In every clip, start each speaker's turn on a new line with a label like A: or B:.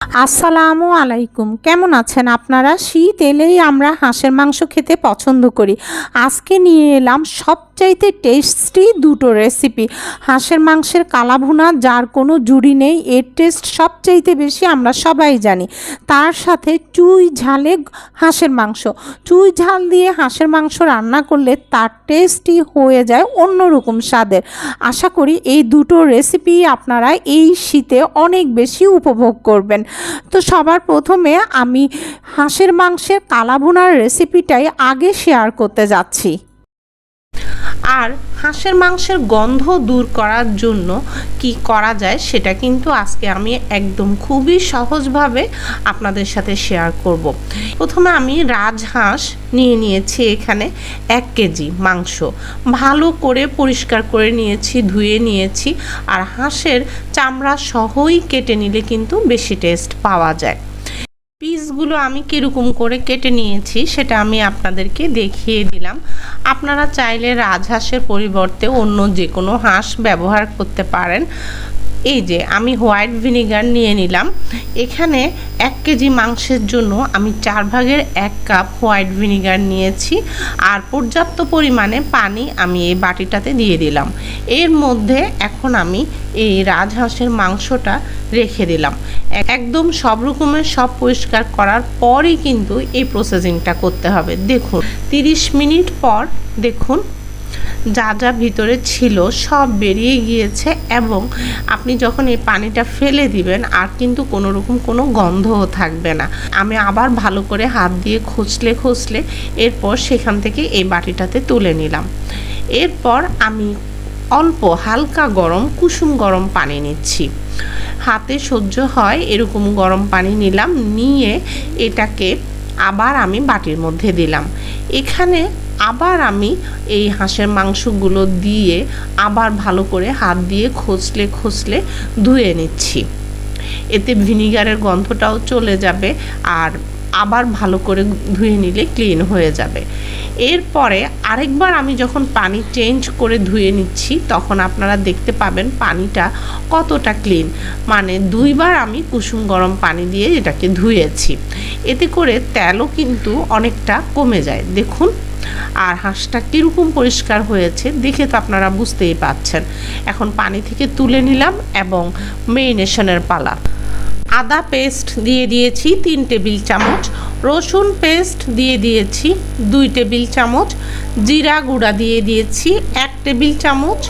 A: আসসালামু আলাইকুম। কেমন আছেন আপনারা? শীত এলেই আমরা হাঁসের মাংস খেতে পছন্দ করি। আজকে নিয়ে এলাম সবচাইতে টেস্টি দুটো রেসিপি হাঁসের মাংসের কালাভুনা, যার কোনো জুড়ি নেই, এর টেস্ট সবচাইতে বেশি আমরা সবাই জানি। তার সাথে চুই ঝালে হাঁসের মাংস। চুই ঝাল দিয়ে হাঁসের মাংস রান্না করলে তার টেস্টই হয়ে যায় অন্যরকম স্বাদের। আশা করি এই দুটো রেসিপি আপনারা এই শীতে অনেক বেশি উপভোগ করবেন। তো সবার প্রথমে আমি হাঁসের মাংসের কালাভুনার রেসিপিটাই আগে শেয়ার করতে যাচ্ছি। আর হাঁসের মাংসের গন্ধ দূর করার জন্য কি করা যায় সেটা কিন্তু আজকে আমি একদম খুবই সহজভাবে আপনাদের সাথে শেয়ার করব। প্রথমে আমি রাজহাঁস নিয়ে নিয়েছি এখানে এক কেজি মাংস ভালো করে পরিষ্কার করে নিয়েছি, ধুয়ে নিয়েছি আর হাঁসের চামড়া সহই কেটে নিলে কিন্তু বেশি টেস্ট পাওয়া যায় পিসগুলো আমি কীরকম করে কেটে নিয়েছি সেটা আমি আপনাদেরকে দেখিয়ে দিলাম। আপনারা চাইলে রাজহাঁসের পরিবর্তে অন্য যে কোনো হাঁস ব্যবহার করতে পারেন। এই যে আমি হোয়াইট ভিনিগার নিয়ে নিলাম। এখানে এক কেজি মাংসের জন্য আমি চার ভাগের এক কাপ হোয়াইট ভিনিগার নিয়েছি আর পর্যাপ্ত পরিমাণে পানি আমি এই বাটিটাতে দিয়ে দিলাম। এর মধ্যে এখন আমি এই রাজহাঁসের মাংসটা রেখে দিলাম। একদম সব রকমের সব পরিষ্কার করার পরই কিন্তু এই প্রসেসিংটা করতে হবে। দেখুন, তিরিশ মিনিট পর দেখুন যা যা ভিতরে ছিল সব বেরিয়ে গিয়েছে এবং আপনি যখন এই পানিটা ফেলে দিবেন, আর কিন্তু কোনো রকম কোনো গন্ধও থাকবে না। আমি আবার ভালো করে হাত দিয়ে খুঁচলে খুঁচলে এরপর সেখান থেকে এই বাটিটাতে তুলে নিলাম। এরপর আমি অল্প হালকা গরম কুসুম গরম পানি নিচ্ছি। হাতে সহ্য হয় এরকম গরম পানি নিলাম, নিয়ে এটাকে আবার আমি বাটির মধ্যে দিলাম। এখানে আবার আমি এই হাঁসের মাংসগুলো দিয়ে আবার ভালো করে হাত দিয়ে খসলে খসলে ধুয়ে নিচ্ছি। এতে ভিনিগারের গন্ধটাও চলে যাবে আর আবার ভালো করে ধুয়ে নিলে ক্লিন হয়ে যাবে। এরপরে আরেকবার আমি যখন পানি চেঞ্জ করে ধুয়ে নিচ্ছি, তখন আপনারা দেখতে পাবেন পানিটা কতটা ক্লিন মানে দুইবার আমি কুসুম গরম পানি দিয়ে এটাকে ধুয়েছি। এতে করে তেলও কিন্তু অনেকটা কমে যায়। দেখুন, আর হাঁসটা কীরকম পরিষ্কার হয়েছে, দেখে তো আপনারা বুঝতেই পাচ্ছেন এখন পানি থেকে তুলে নিলাম এবং মেরিনেশনের পালা। আদা পেস্ট দিয়ে দিয়েছি তিন টেবিল চামচ, রসুন পেস্ট দিয়ে দিয়েছি দুই টেবিল চামচ, জিরা গুঁড়া দিয়ে দিয়েছি এক টেবিল চামচ,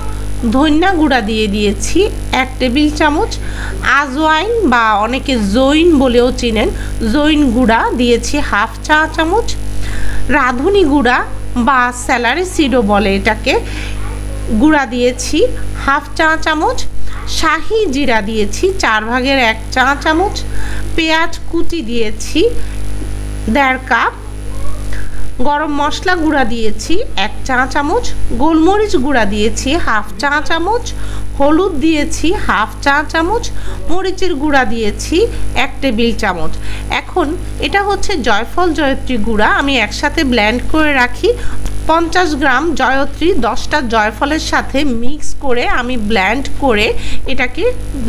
A: ধনিয়া গুঁড়া দিয়ে দিয়েছি এক টেবিল চামচ, আজওয়াইন বা অনেকে জৈন বলেও চিনেন, জৈন গুঁড়া দিয়েছি হাফ চা চামচ, রাঁধুনি গুঁড়া বা স্যালারি সিডো বলে এটাকে গুঁড়া দিয়েছি হাফ চা চামচ শাহি জিরা দিয়েছি, চার ভাগের এক চা চামচ, পেঁয়াজ কুচি দিয়েছি, দেড় কাপ, গরম মশলা গুঁড়া দিয়েছি, এক চা চামচ, গোলমরিচ গুঁড়া দিয়েছি, হাফ চা চামচ, হলুদ দিয়েছি, হাফ চা চামচ, মরিচের গুঁড়া দিয়েছি, এক টেবিল চামচ। এখন এটা হচ্ছে জয়ফল জয়ত্রী গুঁড়া, আমি একসাথে ব্ল্যান্ড করে রাখি। পঞ্চাশ গ্রাম জয়ত্রী দশটা জয়ফলের সাথে মিক্স করে আমি ব্ল্যান্ড করে এটাকে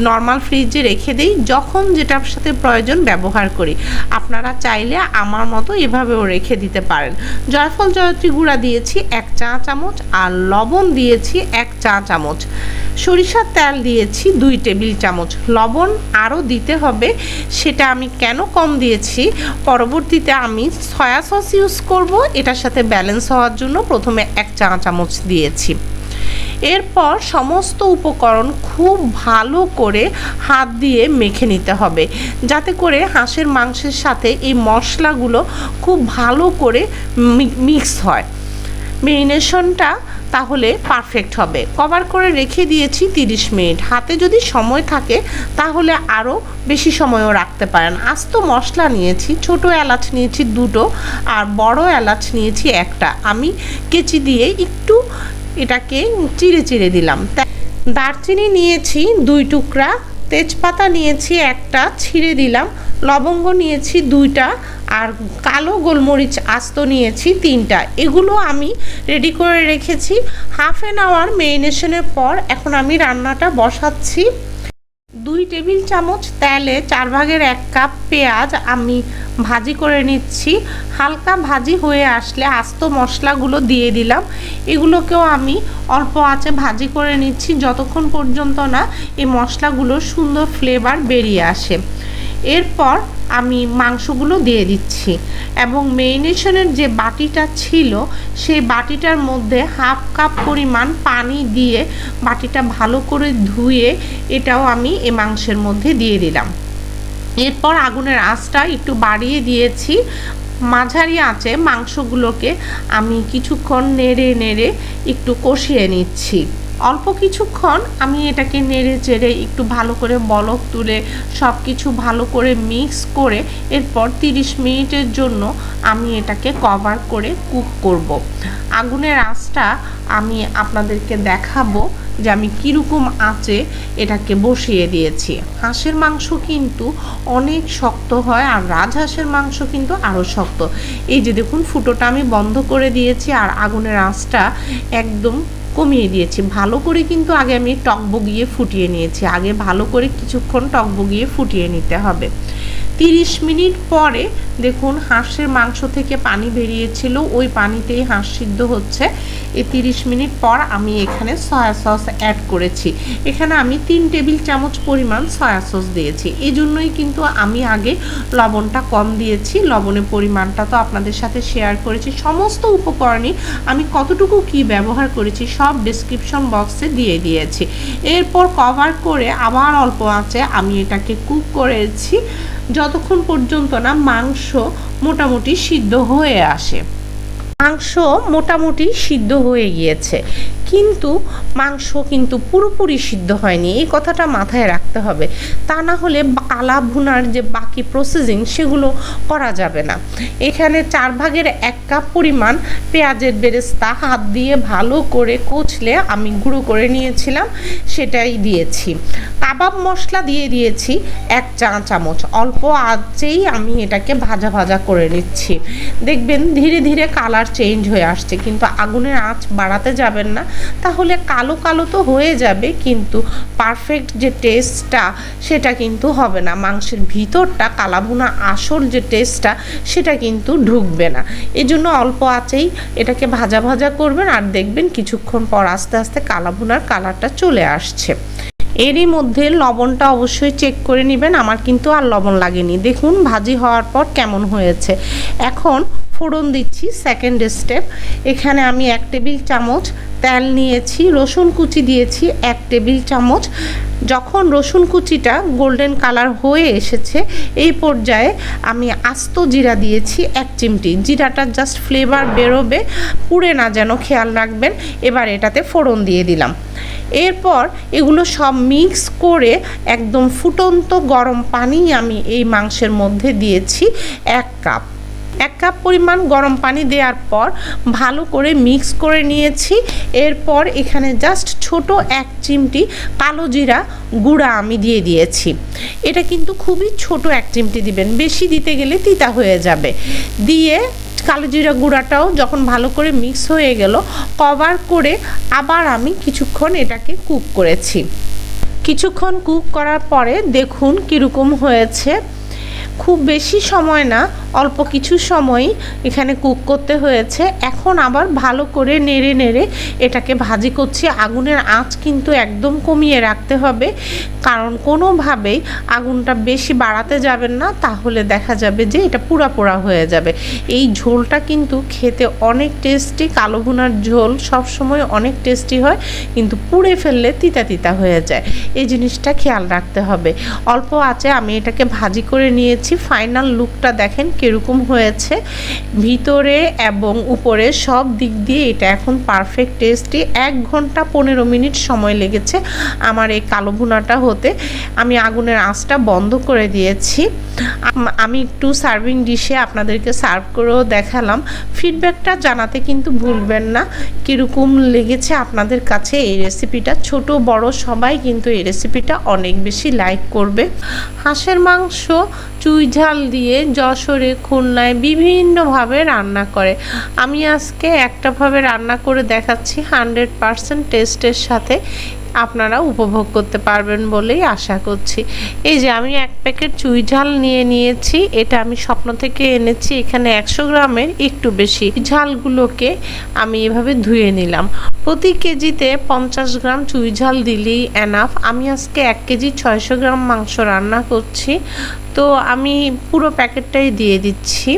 A: নর্মাল ফ্রিজে রেখে দিই, যখন যেটার সাথে প্রয়োজন ব্যবহার করি। আপনারা চাইলে আমার মতো এভাবেও রেখে দিতে পারেন। জয়ফল, জয়ত্রী গুঁড়া দিয়েছি এক চা চামচ আর লবণ দিয়েছি এক চা চামচ। সরিষার তেল দিয়েছি দুই টেবিল চামচ। লবণ আরও দিতে হবে, সেটা আমি কেন কম দিয়েছি? পরবর্তীতে আমি সয়া সস ইউজ করব, এটার সাথে ব্যালেন্স হওয়ার জন্য প্রথমে এক চা চামচ দিয়েছি। এরপর সমস্ত উপকরণ খুব ভালো করে হাত দিয়ে মেখে নিতে হবে, যাতে করে হাঁসের মাংসের সাথে এই মশলাগুলো খুব ভালো করে মিক্স হয়। মেরিনেশনটা তাহলে পারফেক্ট হবে। কভার করে রেখে দিয়েছি তিরিশ মিনিট। হাতে যদি সময় থাকে, তাহলে আরও বেশি সময়ও রাখতে পারেন। আস্ত মশলা নিয়েছি, ছোট এলাচ নিয়েছি দুটো আর বড় এলাচ নিয়েছি একটা। আমি কেচি দিয়ে একটু এটাকে চিড়ে চিড়ে দিলাম। দারচিনি নিয়েছি দুই টুকরা, তেজপাতা নিয়েছি একটা, ছিঁড়ে দিলাম। লবঙ্গ নিয়েছি দুইটা আর কালো গোলমরিচ আস্ত নিয়েছি তিনটা। এগুলো আমি রেডি করে রেখেছি। হাফ অ্যান আওয়ার মেরিনেশনের পর এখন আমি রান্নাটা বসাচ্ছি। দুই টেবিল চামচ তেলে চার ভাগের এক কাপ পেঁয়াজ আমি ভাজি করে নিচ্ছি। হালকা ভাজি হয়ে আসলে আস্ত মশলাগুলো দিয়ে দিলাম। এগুলোকেও আমি অল্প আঁচে ভাজি করে নিচ্ছি। যতক্ষণ পর্যন্ত না এই মশলাগুলোর সুন্দর ফ্লেভার বেরিয়ে আসে। এরপর আমি মাংসগুলো দিয়ে দিচ্ছি এবং মেরিনেশনের যে বাটিটা ছিল, সেই বাটিটার মধ্যে হাফ কাপ পরিমাণ পানি দিয়ে বাটিটা ভালো করে ধুয়ে এটাও আমি এ মাংসের মধ্যে দিয়ে দিলাম। এরপর আগুনের আঁচটা একটু বাড়িয়ে দিয়েছি। মাঝারি আঁচে মাংসগুলোকে আমি কিছুক্ষণ নেড়ে নেড়ে একটু কষিয়ে নিচ্ছি। অল্প কিছুক্ষণ আমি এটাকে নেড়ে চেড়ে একটু ভালো করে বলক তুলে সব কিছু ভালো করে মিক্স করে এরপর 30 মিনিটের জন্য আমি এটাকে কভার করে কুক করব। আগুনের আঁচটা আমি আপনাদেরকে দেখাবো যে আমি কীরকম আঁচে এটাকে বসিয়ে দিয়েছি হাঁসের মাংস কিন্তু অনেক শক্ত হয় আর রাজহাঁসের মাংস কিন্তু আরও শক্ত এই যে দেখুন, ফুটোটা আমি বন্ধ করে দিয়েছি আর আগুনের আঁচটা একদম কমিয়ে দিয়েছি। ভালো করে কিন্তু আগে আমি টক বগিয়ে ফুটিয়ে নিয়েছি। আগে ভালো করে কিছুক্ষণ টক বগিয়ে ফুটিয়ে নিতে হবে। তিরিশ মিনিট পরে দেখুন হাঁসের মাংস থেকে পানি বেরিয়েছিল। ওই পানিতেই হাঁস সিদ্ধ হচ্ছে। এই তিরিশ মিনিট পর আমি এখানে সয়া সস অ্যাড করেছি। এখানে আমি তিন টেবিল চামচ পরিমাণ সয়া সস দিয়েছি। এই জন্যই কিন্তু আমি আগে লবণটা কম দিয়েছি। লবণের পরিমাণটা তো আপনাদের সাথে শেয়ার করেছি। সমস্ত উপকরণই আমি কতটুকু কি ব্যবহার করেছি সব ডিসক্রিপশন বক্সে দিয়ে দিয়েছি। এরপর কভার করে আবার অল্প আঁচে আমি এটাকে কুক করেছি। যতক্ষণ পর্যন্ত না মাংস মোটামুটি সিদ্ধ হয়ে আসে। মাংস মোটামুটি সিদ্ধ হয়ে গিয়েছে। কিন্তু মাংস কিন্তু পুরোপুরি সিদ্ধ হয়নি। এই কথাটা মাথায় রাখতে হবে। তা না হলে কালা ভুনার যে বাকি প্রসেসিং সেগুলো করা যাবে না। এখানে চার ভাগের এক কাপ পরিমাণ পেঁয়াজের বেরেস্তা হাত দিয়ে ভালো করে কচলে আমি গুঁড়ো করে নিয়েছিলাম, সেটাই দিয়েছি। কাবাব মশলা দিয়ে দিয়েছি এক চা চামচ। অল্প আঁচেই আমি এটাকে ভাজা ভাজা করে নিচ্ছি। দেখবেন ধীরে ধীরে কালার চেঞ্জ হয়ে আসছে, কিন্তু আগুনের আঁচ বাড়াতে যাবেন না। তাহলে কালো কালো তো হয়ে যাবে, কিন্তু পারফেক্ট যে টেস্টটা সেটা কিন্তু হবে না। মাংসের ভিতরটা, কালাভুনা আসল যে টেস্টটা সেটা কিন্তু ঢুকবে না। এই জন্য অল্প আঁচেই এটাকে ভাজা ভাজা করবেন আর দেখবেন কিছুক্ষণ পর আস্তে আস্তে কালাভুনার কালারটা চলে আসছে। এরই মধ্যে লবণটা অবশ্যই চেক করে নেবেন। আমার কিন্তু আর লবণ লাগেনি। দেখুন, ভাজি হওয়ার পর কেমন হয়েছে। এখন ফোড়ন দিচ্ছি সেকেন্ড স্টেপ এখানে আমি এক টেবিল চামচ তেল নিয়েছি, রসুন কুচি দিয়েছি এক টেবিল চামচ। যখন রসুন কুচিটা গোল্ডেন কালার হয়ে এসেছে, এই পর্যায়ে আমি আস্ত জিরা দিয়েছি এক চিমটি। জিরাটা জাস্ট ফ্লেভার বেরোবে, পুড়ে না যেন খেয়াল রাখবেন। এবার এটাতে ফোড়ন দিয়ে দিলাম। এরপর এগুলো সব মিক্স করে একদম ফুটন্ত গরম পানি আমি এই মাংসের মধ্যে দিয়েছি এক কাপ এক কাপ পরিমাণ গরম পানি দেওয়ার পর ভালো করে মিক্স করে নিয়েছি। এরপর এখানে জাস্ট ছোট এক চিমটি কালো জিরা গুঁড়া আমি দিয়ে দিয়েছি। এটা কিন্তু খুবই ছোট এক চিমটি দিবেন, বেশি দিতে গেলে তিতা হয়ে যাবে। দিয়ে কালো জিরা গুঁড়াটাও যখন ভালো করে মিক্স হয়ে গেল, কভার করে আবার আমি কিছুক্ষণ এটাকে কুক করেছি। কিছুক্ষণ কুক করার পরে দেখুন কীরকম হয়েছে। খুব বেশি সময় না, অল্প কিছু সময় এখানে কুক করতে হয়েছে। এখন আবার ভালো করে নেড়ে নেড়ে এটাকে ভাজি করছি। আগুনের আঁচ কিন্তু একদম কমিয়ে রাখতে হবে। কারণ কোনোভাবেই আগুনটা বেশি বাড়াতে যাবেন না, তাহলে দেখা যাবে যে এটা পুরা পোড়া হয়ে যাবে। এই ঝোলটা কিন্তু খেতে অনেক টেস্টি, কালো ভুনার ঝোল সবসময় অনেক টেস্টি হয়, কিন্তু পুড়ে ফেললে তিতা তিতা হয়ে যায়। এই জিনিসটা খেয়াল রাখতে হবে। অল্প আছে আমি এটাকে ভাজি করে নিয়েছি। ফাইনাল লুকটা দেখেন কীরকম হয়েছে। ভিতরে এবং উপরে সব দিক দিয়ে এটা এখন পারফেক্ট টেস্টি এক ঘণ্টা পনেরো মিনিট সময় লেগেছে আমার এই কালো ভুনাটা হতে। আমি আগুনের আঁচটা বন্ধ করে দিয়েছি। আমি একটু সার্ভিং ডিশে আপনাদেরকে সার্ভ করেও দেখালাম। ফিডব্যাকটা জানাতে কিন্তু ভুলবেন না। কীরকম লেগেছে আপনাদের কাছে এই রেসিপিটা ছোট, বড় সবাই কিন্তু এই রেসিপিটা অনেক বেশি লাইক করবে। হাঁসের মাংস চুই ঝাল দিয়ে যশোরে খুলনায় বিভিন্নভাবে রান্না করে। আমি আজকে একটাভাবে রান্না করে দেখাচ্ছি হান্ড্রেড পারসেন্ট টেস্টের সাথে। আপনারা উপভোগ করতে পারবেন বলেই আশা করছি। এই যে আমি এক প্যাকেট চুই ঝাল নিয়ে নিয়েছি, এটা আমি স্বপ্ন থেকে এনেছি, এখানে একশো গ্রামের একটু বেশি। ঝালগুলোকে আমি এভাবে ধুয়ে নিলাম। প্রতি কেজিতে পঞ্চাশ গ্রাম চুই ঝাল দিলেই এনাফ আমি আজকে এক কেজি ছয়শো গ্রাম মাংস রান্না করছি। তো আমি পুরো প্যাকেটটাই দিয়ে দিচ্ছি।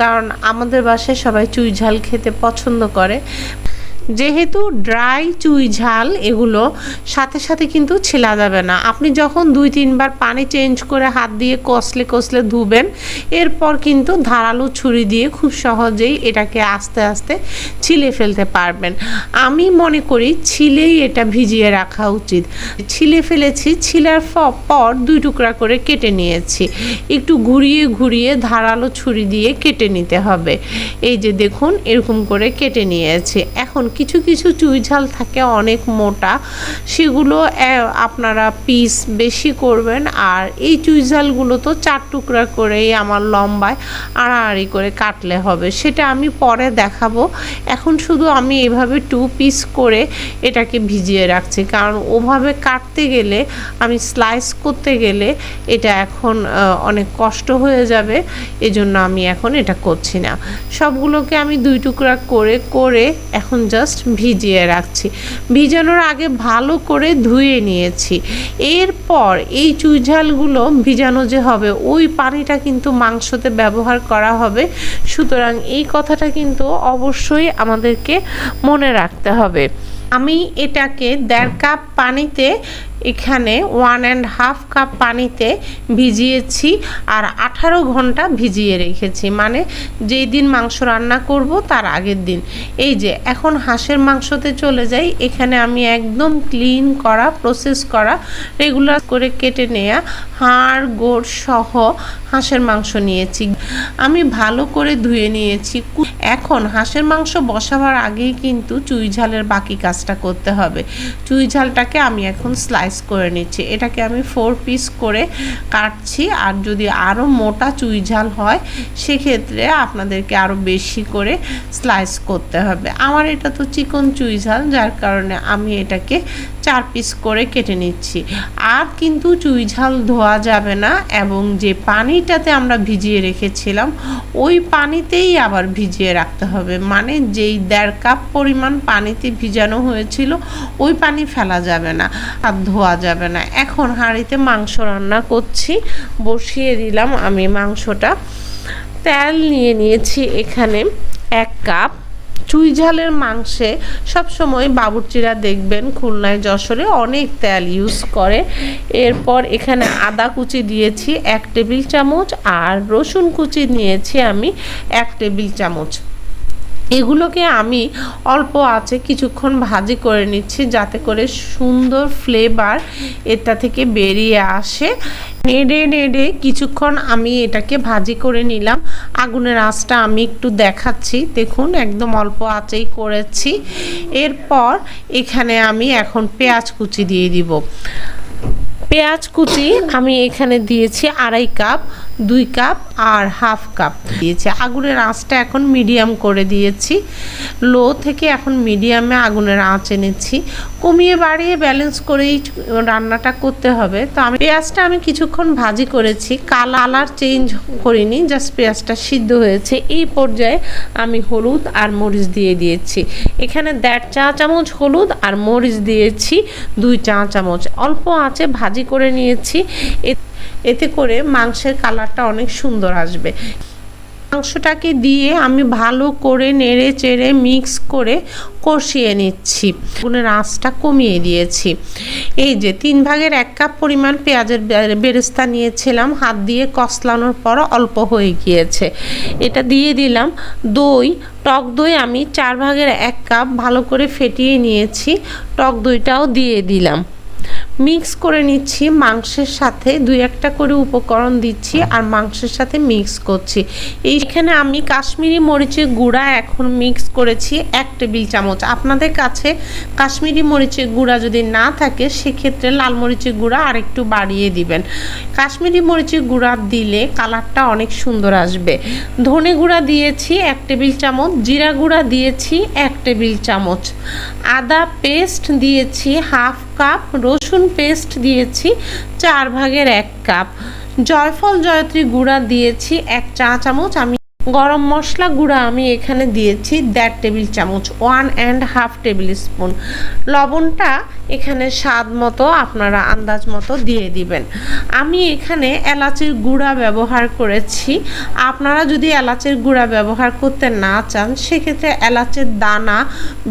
A: কারণ আমাদের বাসায় সবাই চুই ঝাল খেতে পছন্দ করে। যেহেতু ড্রাই চুই ঝাল, এগুলো সাথে সাথে কিন্তু ছেলা যাবে না। আপনি যখন দুই, তিনবার পানি চেঞ্জ করে হাত দিয়ে কষলে কষলে ধুবেন, এরপর কিন্তু ধারালো ছুরি দিয়ে খুব সহজেই এটাকে আস্তে আস্তে ছিলে ফেলতে পারবেন। আমি মনে করি ছিলেই এটা ভিজিয়ে রাখা উচিত। ছিলে ফেলেছি, ছিলার পর দুই টুকরা করে কেটে নিয়েছি। একটু ঘুরিয়ে ঘুরিয়ে ধারালো ছুরি দিয়ে কেটে নিতে হবে। এই যে দেখুন, এরকম করে কেটে নিয়েছি। এখন কিছু কিছু চুই ঝাল থাকে অনেক মোটা। সেগুলো আপনারা পিস বেশি করবেন। আর এই চুই ঝালগুলো তো চার টুকরা করেই আমার লম্বায় আড়াআড়ি করে কাটলে হবে। সেটা আমি পরে দেখাবো। এখন শুধু আমি এভাবে টু পিস করে এটাকে ভিজিয়ে রাখছি। কারণ ওভাবে কাটতে গেলে, আমি স্লাইস করতে গেলে এটা এখন অনেক কষ্ট হয়ে যাবে। এজন্য আমি এখন এটা করছি না। সবগুলোকে আমি দুই টুকরা করে করে এখন জাস্ট ভিজিয়ে রাখছি। ভিজানোর আগে ভালো করে ধুয়ে নিয়েছি। এরপর এই চুইঝালগুলো ভিজানো যে হবে, ওই পানিটা কিন্তু মাংসতে ব্যবহার করা হবে। সুতরাং এই কথাটা কিন্তু অবশ্যই আমাদেরকে মনে রাখতে হবে। আমি এটাকে দেড় কাপ পানিতে এখানে ওয়ান অ্যান্ড হাফ কাপ পানিতে ভিজিয়েছি আর আঠারো ঘণ্টা ভিজিয়ে রেখেছি। মানে যেই দিন মাংস রান্না করব, তার আগের দিন। এই যে, এখন হাঁসের মাংসতে চলে যাই। এখানে আমি একদম ক্লিন করা প্রসেস করা রেগুলার করে কেটে নেয়া হাড়, গোড় সহ হাঁসের মাংস নিয়েছি। আমি ভালো করে ধুয়ে নিয়েছি। এখন হাঁসের মাংস বসাবার আগেই কিন্তু চুই ঝালের বাকি কাজটা করতে হবে। চুই ঝালটাকে আমি এখন স্লাইস করে নিচ্ছি। এটাকে আমি ফোর পিস করে কাটছি। আর যদি আরও মোটা চুই ঝাল হয়, সেক্ষেত্রে আপনাদেরকে আরও বেশি করে স্লাইস করতে হবে। আমার এটা তো চিকন চুই ঝাল, যার কারণে আমি এটাকে চার পিস করে কেটে নিচ্ছি। আর কিন্তু চুই ঝাল ধোয়া যাবে না এবং যে পানিটাতে আমরা ভিজিয়ে রেখেছিলাম, ওই পানিতেই আবার ভিজিয়ে রাখতে হবে। মানে যেই দেড় কাপ পরিমাণ পানিতে ভিজানো হয়েছিল, ওই পানি ফেলা যাবে না। আর ধোয়া যাবে না। এখন হাঁড়িতে মাংস রান্না করছি, বসিয়ে দিলাম আমি মাংসটা। তেল নিয়ে নিয়েছি এখানে এক কাপ। চুই ঝালের মাংসে সবসময় বাবুর্চিরা দেখবেন খুলনায় যশোরে অনেক তেল ইউজ করে। এরপর এখানে আদা কুচি দিয়েছি এক টেবিল চামচ আর রসুন কুচি নিয়েছি আমি এক টেবিল চামচ। এগুলোকে আমি অল্প আছে কিছুক্ষণ ভাজি করে নিচ্ছি যাতে করে সুন্দর ফ্লেভার এটা থেকে বেরিয়ে আসে। নেড়ে নেড়ে কিছুক্ষণ আমি এটাকে ভাজি করে নিলাম। আগুনের আঁচটা আমি একটু দেখাচ্ছি। দেখুন, একদম অল্প আঁচেই করেছি। এরপর এখানে আমি এখন পেঁয়াজ কুচি দিয়ে দিব। পেঁয়াজ কুচি আমি এখানে দিয়েছি আড়াই কাপ। দুই কাপ আর হাফ কাপ দিয়েছি। আগুনের আঁচটা এখন মিডিয়াম করে দিয়েছি। লো থেকে এখন মিডিয়ামে আগুনের আঁচ এনেছি। কমিয়ে বাড়িয়ে ব্যালেন্স করেই রান্নাটা করতে হবে। তো আমি পেঁয়াজটা আমি কিছুক্ষণ ভাজি করেছি। কালার চেঞ্জ করিনি জাস্ট পেঁয়াজটা সিদ্ধ হয়েছে। এই পর্যায়ে আমি হলুদ আর মরিচ দিয়ে দিয়েছি। এখানে দেড় চা চামচ হলুদ আর মরিচ দিয়েছি, দুই চা চামচ। অল্প আঁচে ভাজি করে নিয়েছি। এতে করে মাংসের কালারটা অনেক সুন্দর আসবে। মাংসটাকে দিয়ে আমি ভালো করে নেড়ে চেড়ে মিক্স করে কষিয়ে নিচ্ছি। আগুনের আঁচটা কমিয়ে দিয়েছি। এই যে তিন ভাগের এক কাপ পরিমাণ পেঁয়াজের বেরেস্তা নিয়েছিলাম। হাত দিয়ে কষলানোর পর অল্প হয়ে গিয়েছে। এটা দিয়ে দিলাম দই। টক দই আমি চার ভাগের এক কাপ ভালো করে ফেটিয়ে নিয়েছি। টক দইটাও দিয়ে দিলাম। মিক্স করে নিচ্ছি, মাংসের সাথে দুই একটা করে উপকরণ দিচ্ছি আর মাংসের সাথে মিক্স করছি। এইখানে আমি কাশ্মীরি মরিচের গুঁড়া এখন মিক্স করেছি এক টেবিল চামচ। আপনাদের কাছে কাশ্মীরি মরিচের গুঁড়া যদি না থাকে, সেক্ষেত্রে লাল মরিচের গুঁড়া আর একটু বাড়িয়ে দিবেন। কাশ্মীরি মরিচের গুঁড়া দিলে কালারটা অনেক সুন্দর আসবে। ধনে গুঁড়া দিয়েছি এক টেবিল চামচ, জিরা গুঁড়া দিয়েছি এক টেবিল চামচ। আদা পেস্ট দিয়েছি হাফ কাপ রসুন পেস্ট দিয়েছি, চার ভাগের এক কাপ। জয়ফল জয়ত্রী গুঁড়া দিয়েছি এক চা চামচ আমি গরম মশলা গুঁড়া আমি এখানে দিয়েছি দেড় টেবিল চামচ one and half tablespoon লবণটা এখানে স্বাদ মতো আপনারা আন্দাজ মতো দিয়ে দিবেন। আমি এখানে এলাচের গুঁড়া ব্যবহার করেছি। আপনারা যদি এলাচের গুঁড়া ব্যবহার করতে না চান, সেক্ষেত্রে এলাচের দানা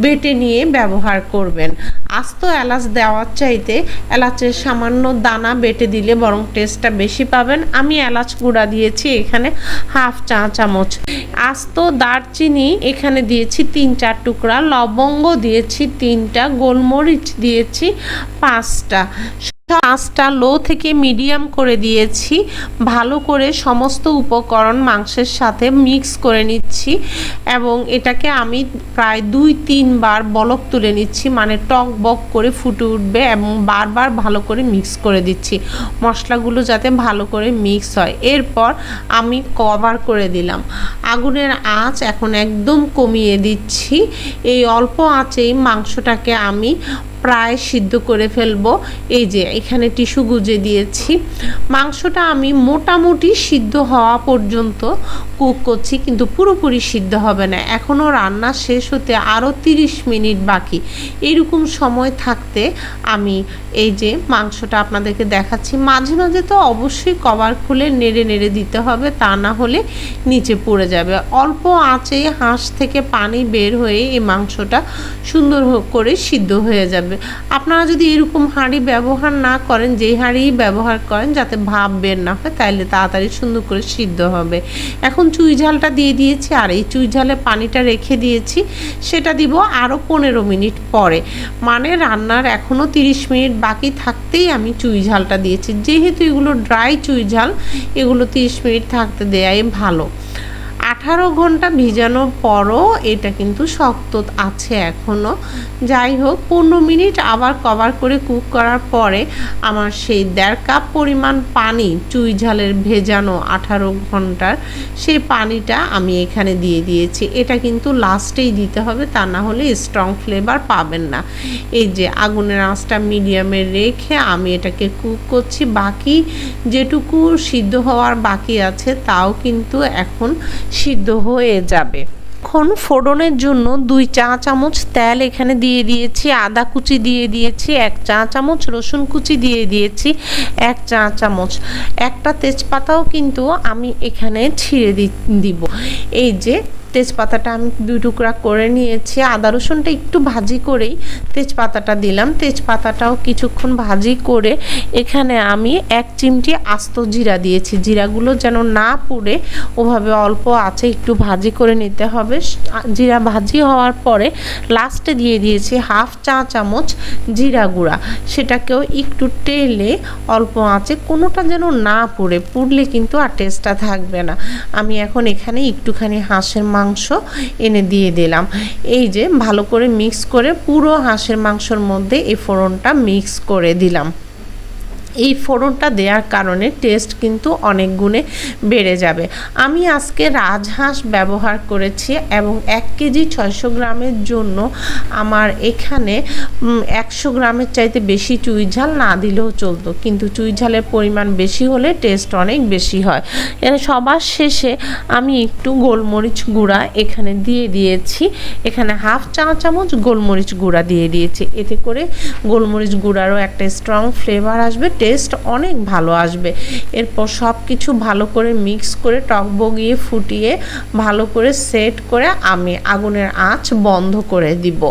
A: বেটে নিয়ে ব্যবহার করবেন। আস্ত এলাচ দেওয়ার চাইতে এলাচের সামান্য দানা বেটে দিলে বরং টেস্টটা বেশি পাবেন। আমি এলাচ গুঁড়া দিয়েছি এখানে হাফ চা চামচ। আস্ত দারচিনি এখানে দিয়েছি তিন চার টুকরা লবঙ্গ দিয়েছি তিনটা গোলমরিচ দিয়েছি পাঁচটা। আঁচটা লো থেকে মিডিয়াম করে দিয়েছি। ভালো করে সমস্ত উপকরণ মাংসের সাথে মিক্স করে নিচ্ছি এবং এটাকে আমি প্রায় দুই, তিনবার বলক তুলে নিচ্ছি মানে টক বক করে ফুটে উঠবে এবং বারবার ভালো করে মিক্স করে দিচ্ছি। মশলাগুলো যাতে ভালো করে মিক্স হয়। এরপর আমি কভার করে দিলাম। আগুনের আঁচ এখন একদম কমিয়ে দিচ্ছি। এই অল্প আঁচেই মাংসটাকে আমি প্রায় সিদ্ধ করে ফেলব। এই যে, এখানে টিস্যু গুজে দিয়েছি। মাংসটা আমি মোটামুটি সিদ্ধ হওয়া পর্যন্ত কুক করছি, কিন্তু পুরোপুরি সিদ্ধ হবে না। এখনও রান্না শেষ হতে আরও তিরিশ মিনিট বাকি। এরকম সময় থাকতে আমি এই যে, মাংসটা আপনাদেরকে দেখাচ্ছি। মাঝে মাঝে তো অবশ্যই কভার খুলে নেড়ে নেড়ে দিতে হবে, তা না হলে নিচে পড়ে যাবে। অল্প আঁচে হাঁস থেকে পানি বের হয়ে এই মাংসটা সুন্দর করে সিদ্ধ হয়ে যাবে। আপনারা যদি এরকম হাঁড়ি ব্যবহার না করেন, যেই হাঁড়ি ব্যবহার করেন যাতে ভাব বের না হয় তাহলে তাড়াতাড়ি সুন্দর করে সিদ্ধ হবে। এখন চুই ঝালটা দিয়ে দিয়েছি, আর এই চুই ঝালে পানিটা রেখে দিয়েছি। সেটা দিব আরও পনেরো মিনিট পরে। মানে রান্নার এখনও তিরিশ মিনিট বাকি থাকতেই আমি চুই ঝালটা দিয়েছি। যেহেতু এগুলো ড্রাই চুই ঝাল, এগুলো তিরিশ মিনিট থাকতে দেয়াই ভালো। আঠারো ঘণ্টা ভিজানোর পরও এটা কিন্তু শক্ত আছে এখনও যাই হোক, পনেরো মিনিট আবার কভার করে কুক করার পরে আমার সেই দেড় কাপ পরিমাণ পানি চুই ঝালের ভেজানো আঠারো ঘণ্টার সেই পানিটা আমি এখানে দিয়ে দিয়েছি। এটা কিন্তু লাস্টেই দিতে হবে, তা না হলে স্ট্রং ফ্লেভার পাবেন না। এই যে আগুনের আঁচটা মিডিয়ামে রেখে আমি এটাকে কুক করছি। বাকি যেটুকু সিদ্ধ হওয়ার বাকি আছে, তাও কিন্তু এখন সিদ্ধ হয়ে যাবে। এখন ফোড়নের জন্য দুই চা চামচ তেল এখানে দিয়ে দিয়েছি, আদা কুচি দিয়ে দিয়েছি, এক চা চামচ, রসুন কুচি দিয়ে দিয়েছি, এক চা চামচ। একটা তেজপাতাও কিন্তু আমি এখানে ছিঁড়ে দিব। এই যে তেজপাতাটা আমি দুই টুকরা করে নিয়েছি। আদা রসুনটা একটু ভাজি করেই তেজপাতাটা দিলাম। তেজপাতাটাও কিছুক্ষণ ভাজি করে এখানে আমি এক চিমটি আস্ত জিরা দিয়েছি। জিরাগুলো যেন না পুড়ে ওভাবে অল্প আছে একটু ভাজি করে নিতে হবে। জিরা ভাজি হওয়ার পরে লাস্টে দিয়ে দিয়েছি হাফ চা চামচ জিরা গুঁড়া। সেটাকেও একটু টেলে অল্প আঁচে কোনোটা যেন না পুড়ে, পুড়লে কিন্তু আর টেস্টটা থাকবে না। আমি এখন এখানে একটুখানি হাঁসের মাংস এনে দিয়ে দিলাম। এই যে ভালো করে মিক্স করে পুরো হাঁসের মাংসর মধ্যে এই ফোড়নটা মিক্স করে দিলাম। এই ফোড়নটা দেওয়ার কারণে টেস্ট কিন্তু অনেক গুণে বেড়ে যাবে। আমি আজকে রাজহাঁস ব্যবহার করেছি এবং এক কেজি ছয়শো গ্রামের জন্য আমার এখানে একশো গ্রামের চাইতে বেশি চুই ঝাল না দিলেও চলতো। কিন্তু চুই ঝালের পরিমাণ বেশি হলে টেস্ট অনেক বেশি হয়। সবার শেষে আমি একটু গোলমরিচ গুঁড়া এখানে দিয়ে দিয়েছি। এখানে হাফ চা চামচ গোলমরিচ গুঁড়া দিয়ে দিয়েছি। এতে করে গোলমরিচ গুঁড়ারও একটা স্ট্রং ফ্লেভার আসবে। টেস্ট অনেক ভালো আসবে। এরপর সব কিছু ভালো করে মিক্স করে টক বগিয়ে ফুটিয়ে ভালো করে সেট করে আমি আগুনের আঁচ বন্ধ করে দিব।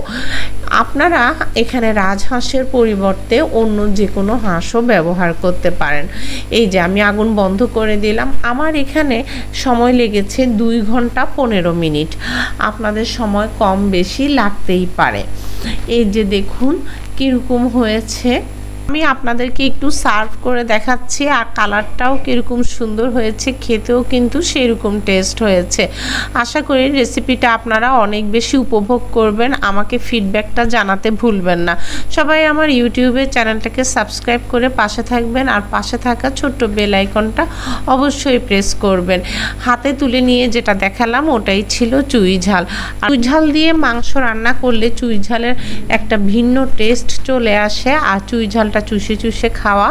A: আপনারা এখানে রাজহাঁসের পরিবর্তে অন্য যে কোনো হাঁসও ব্যবহার করতে পারেন। এই যে আমি আগুন বন্ধ করে দিলাম। আমার এখানে সময় লেগেছে দুই ঘণ্টা পনেরো মিনিট। আপনাদের সময় কম বেশি লাগতেই পারে। এই যে দেখুন, কীরকম হয়েছে। আমি আপনাদেরকে একটু সার্ভ করে দেখাচ্ছি, আর কালারটাও কীরকম সুন্দর হয়েছে, খেতেও কিন্তু সেরকম টেস্ট হয়েছে। আশা করি রেসিপিটা আপনারা অনেক বেশি উপভোগ করবেন, আমাকে ফিডব্যাকটা জানাতে ভুলবেন না। সবাই আমার ইউটিউবে চ্যানেলটাকে সাবস্ক্রাইব করে পাশে থাকবেন, আর পাশে থাকা ছোট্ট বেল আইকনটা অবশ্যই প্রেস করবেন। হাতে তুলে নিয়ে যেটা দেখালাম, ওটাই ছিল চুই ঝাল। আর চুই ঝাল দিয়ে মাংস রান্না করলে চুই ঝালের একটা ভিন্ন টেস্ট চলে আসে, আর চুই ঝালটা চুষে চুষে খাওয়া,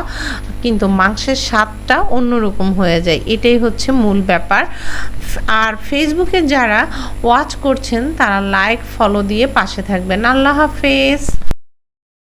A: কিন্তু মাংসের স্বাদটা অন্যরকম হয়ে যায়। এটাই হচ্ছে মূল ব্যাপার। আর ফেসবুকে যারা ওয়াচ করছেন, তারা লাইক ফলো দিয়ে পাশে থাকবেন। আল্লাহ হাফেজ।